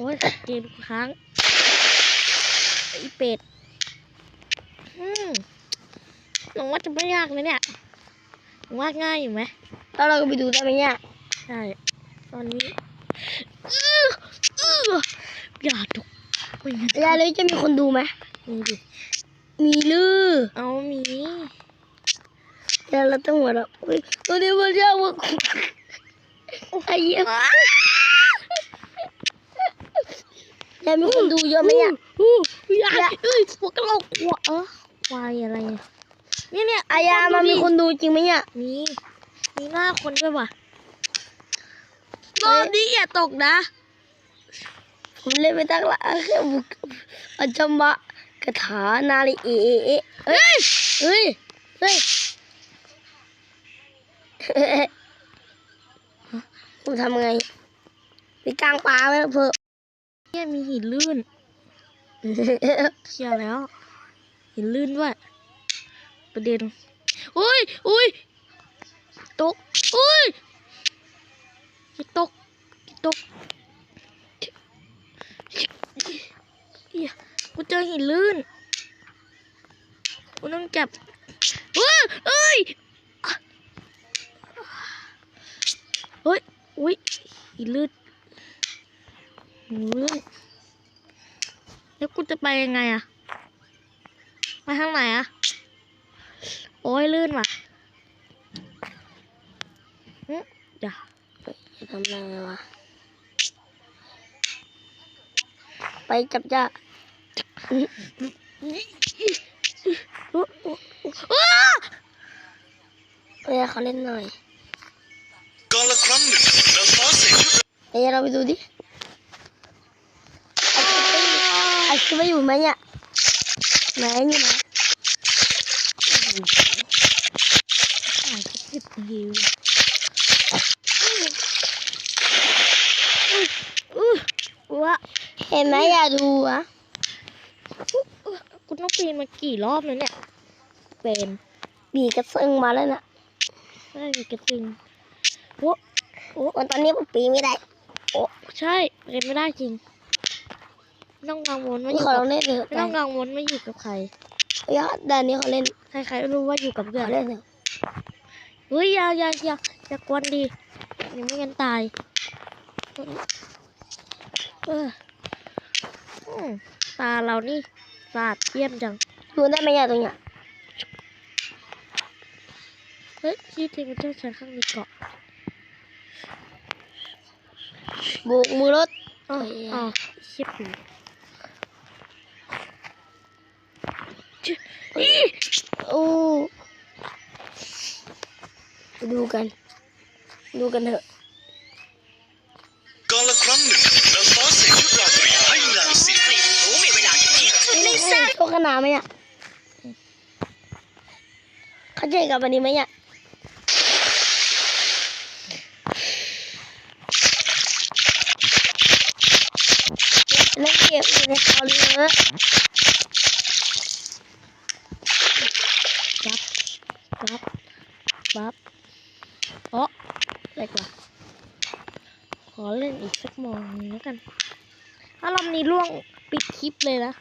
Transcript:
อ้ยเกมค้างไอเป็ดอืมหนูว่าจะไม่ยากเลยเนี่ยหนูว่าง่ายอยู่ไหมแล้วเราก็ไปดูได้ไหมเนี่ยใช่ตอนนี้อื้ออื้ออย่าดุไม่งั้นยายเลยจะมีคนดูไหมมีดิมีลือเอามียายเราต้องหัวเราะอุ้ยตัวนี้มันยากมากไอ้เหี้ย ยายมีคนดูเยอะไหมเนี่ยอู้ยายเอ้ยพวกกระโหลกหัวเออควายอะไรเนี่ยเนี่ยเนี่ยอายามันมีคนดูจริงไหมเนี่ยมีมีหน้าคนด้วยว่ะรอบนี้อย่าตกนะผมเล่นไปตั้งหลายแค่บุกอัจฉมะกถานาลีเอเอเอเอ้ยเฮ้ยเฮ้ยผมทำไงไปกลางป่าไหมเพื่อ เนี่ยมีหินลื่นเชียร์แล้ว หินลื่นด้วยประเด็นอุ้ยอุ้ยตกอุ้ยอย่าตกอย่าตกเหี้ยกูเจอหินลื่นกูต้องจับเฮ้ยเอ้ยเฮ้ยอุ้ยหินลื่น หินลื่นแล้วกูจะไปยังไงอะไปทางไหนอะโอ้ยลื่นว่ะเดี๋ยวจะทำยังไงวะ ไปจับจ้าเอ้ยเขาเล่นหน่อยกาลครั้งหนึ่งนาฟ้าเสกชุดเอ้ยเราไปดูดิ ไอ้คิดว่าอยู่ไหมเนี่ยไหนอยู่ไหนถ่ายสิบนาทีอู้วะเห็นไหมอยากดูอะกูต้องปีนมากี่รอบแล้วเนี่ย เป็นบีกระเซิงมาแล้วนะได้มีกระตึงโอ้โอ้ตอนนี้ผมปีนไม่ได้ โอ้ใช่เป็นไม่ได้จริง ไม่ต้องกังวลว่าอนี่ยู่ขอกัลบองเล่นเลยไม่ต้องกังวลว่าอยู่กับใคร ยอดด้านนี้เขาเล่นใครๆรู้ว่าอยู่กับเพื่อเขานเล่นเลยเฮ้ยอย่าอย่าอย่าอย่ากวนดียังไม่งั้นตายเอออืมตาเรานี่สาดเยี่ยมจัง ดูได้ไหมเนี่ยตรงเนี้ยเฮ้ยที่เทมเจ้าชายข้างในเกาะโบกมือรถ อ๋อเอ้ยอ๋อเชี่ยปีจิ๊อี โอ้ดูกัน ดูกันเถอะกาลครั้งหนึ่งนางฟ้าเสกชุดราตรีให้นางสิไม่ได้โชว์ขนาดไหมเนี่ยเขาเจอกับวันนี้ไหมเนี่ยเล่นเกมอยู่ในคอเลย บับ บับอ๋ออะไรกว่า ขอเล่นอีกสักโมงนึงแล้วกัน ถ้ารอบนี้ล่วงปิดคลิปเลยนะ